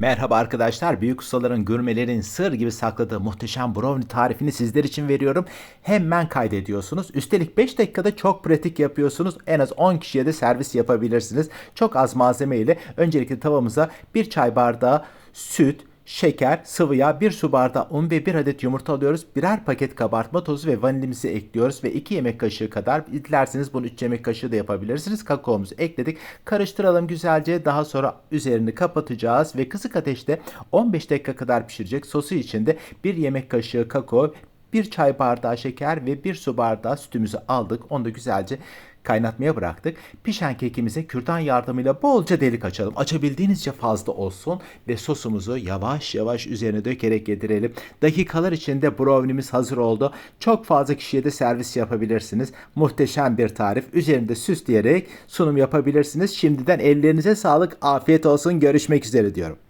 Merhaba arkadaşlar. Büyük ustaların gurmelerin sır gibi sakladığı muhteşem brownie tarifini sizler için veriyorum. Hemen kaydediyorsunuz. Üstelik 5 dakikada çok pratik yapıyorsunuz. En az 10 kişiye de servis yapabilirsiniz. Çok az malzeme ile öncelikle tavamıza 1 çay bardağı süt, şeker, sıvı yağ, 1 su bardağı un ve 1 adet yumurta alıyoruz. Birer paket kabartma tozu ve vanilimizi ekliyoruz ve 2 yemek kaşığı kadar dilerseniz bunu 3 yemek kaşığı da yapabilirsiniz. Kakaomuzu ekledik. Karıştıralım güzelce. Daha sonra üzerini kapatacağız ve kısık ateşte 15 dakika kadar pişirecek. Sosu içinde 1 yemek kaşığı kakao, 1 çay bardağı şeker ve 1 su bardağı sütümüzü aldık. Onu da güzelce kaynatmaya bıraktık. Pişen kekimize kürdan yardımıyla bolca delik açalım. Açabildiğinizce fazla olsun ve sosumuzu yavaş yavaş üzerine dökerek yedirelim. Dakikalar içinde brownie'miz hazır oldu. Çok fazla kişiye de servis yapabilirsiniz. Muhteşem bir tarif. Üzerinde süsleyerek sunum yapabilirsiniz. Şimdiden ellerinize sağlık. Afiyet olsun. Görüşmek üzere diyorum.